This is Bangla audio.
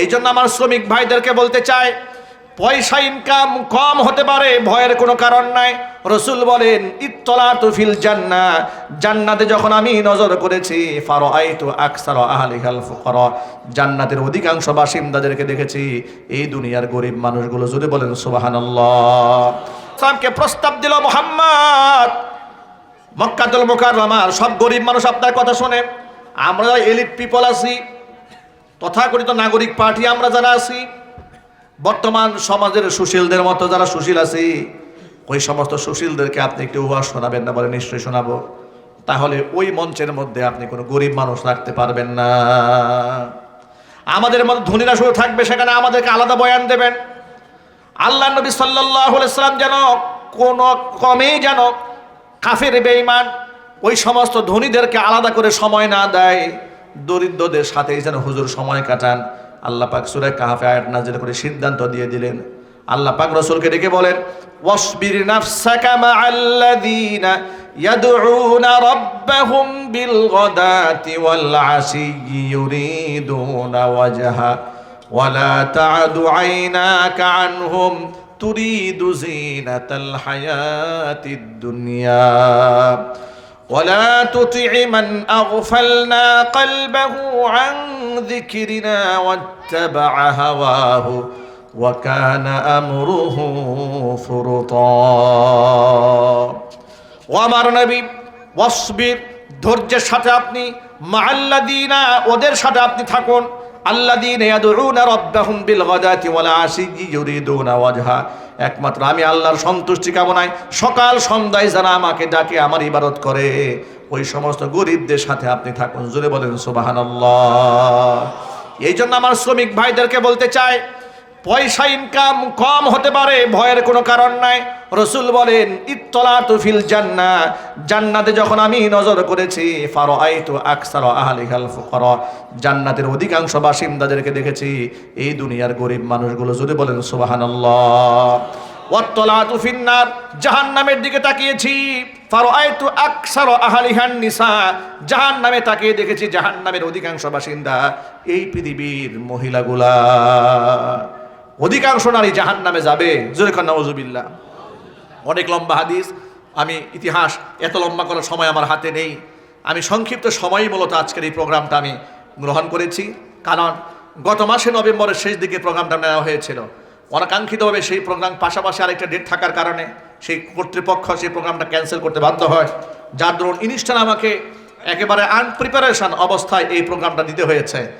এই জন্য আমার শ্রমিক ভাইদেরকে বলতে চাই, পয়সা ইনকাম কম হতে পারে, ভয়ের কোনো কারণ নাই। রসুল বলেন ইত্তলা তুফিল জান্না জান্নাতে যখন আমি নজর করেছি ফারো আইতু আকসার আহলিহাল ফুকর, জান্নাতের অধিকাংশ বাসিন্দাদেরকে দেখেছি, এই দুনিয়ার গরিব মানুষগুলো যদি বলেন, সুবাহানাল্লাহ। ইসলামকে প্রস্তাব দিল মোহাম্মদ। মক্কাতুল মোকাররমার সব গরিব মানুষ আপনার কথা শুনে, আমরা এলিট পিপল আছি তথাকথিত নাগরিক পার্টি আমরা যারা আছি, বর্তমান সমাজের সুশীলদের মতো যারা সুশীল আছি, ওই সমস্ত সুশীলদেরকে আপনি একটু উহাস শোনাবেন না বলে নিশ্চয়ই শোনাবো। তাহলে ওই মঞ্চের মধ্যে আপনি কোনো গরিব মানুষ রাখতে পারবেন না। আমাদের মধ্যে ধনীরা শুধু থাকবে সেখানে আমাদেরকে আলাদা বয়ান দেবেন। আল্লাহ নবী সাল্লাম যেন কোন কমেই যেন কাফের, বেঈমান ওই সমস্ত ধনীদেরকে আলাদা করে সময় না দেয়। দরিদ্রদের সাথেই যেন হুজুর সময় কাটান আল্লাহ পাক সুরে কাহাফে আয়াত নাজিল করে সিদ্ধান্ত দিয়ে দিলেন আল্লাহ পাক রসুলকে ডেকে বলেন ওয়াসবির নাফসাকা মাআল্লাযীনা ইয়াদউনা রাব্বাহুম বিল গাদাতি ওয়াল আশি ইউরিদুনা ওয়াজহা ولا تعد عيناك عنهم تريد زينة الحياة الدنيا ولا تطع من أغفلنا قلبه عن ذكرنا واتبع هواه وكان أمره فرطا ওয়ামার নবী ওয়াসবির ধৈর্যের সাথে আপনি মাআল্লাদিনা ওদের সাথে আপনি থাকুন ওয়াজহা। একমাত্র আমি আল্লাহর সন্তুষ্টি কামনায় সকাল সন্ধ্যায় যারা আমাকে ডাকে, আমার ইবাদত করে। ওই সমস্ত গরিবদের সাথে আপনি থাকুন, জোরে বলেন সুবহানাল্লাহ। এই জন্য আমার শ্রমিক ভাইদেরকে বলতে চাই পয়সা ইনকাম কম হতে পারে, ভয়ের কোনো কারণ নাই। রসুল বলেন ইত্তলা তুফিল জান্না জান্নাতে যখন আমি নজর করেছি ফারো আইতু আকসার আহলিহাল ফুকর। জান্নাতের অধিকাংশ বাসিন্দাদেরকে দেখেছি, এই দুনিয়ার গরিব মানুষগুলো যদি বলেন, সুবাহানাল্লাহ। ওয়াত্তলা তুফিন্নার জাহান্নামের দিকে তাকিয়েছি ফারো আইতু আকসার আহলিহান নিসা জাহান্নামে তাকিয়ে দেখেছি, জাহান্নামের অধিকাংশ বাসিন্দা, এই পৃথিবীর মহিলাগুলা অধিকাংশ নারী জাহান নামে যাবে। জোরে খান অনেক লম্বা হাদিস। আমি ইতিহাস এত লম্বা করার সময় আমার হাতে নেই। আমি সংক্ষিপ্ত সময়ই মূলত আজকের এই প্রোগ্রামটা আমি গ্রহণ করেছি। কারণ গত মাসে নভেম্বরের শেষ দিকে প্রোগ্রামটা নেওয়া হয়েছিল। অনাকাঙ্ক্ষিতভাবে সেই প্রোগ্রাম পাশাপাশি আরেকটা ডেট থাকার কারণে সেই কর্তৃপক্ষ সেই প্রোগ্রামটা ক্যান্সেল করতে বাধ্য হয়। যার দরুন ইনস্টান আমাকে একেবারে আনপ্রিপারেশন অবস্থায় এই প্রোগ্রামটা দিতে হয়েছে।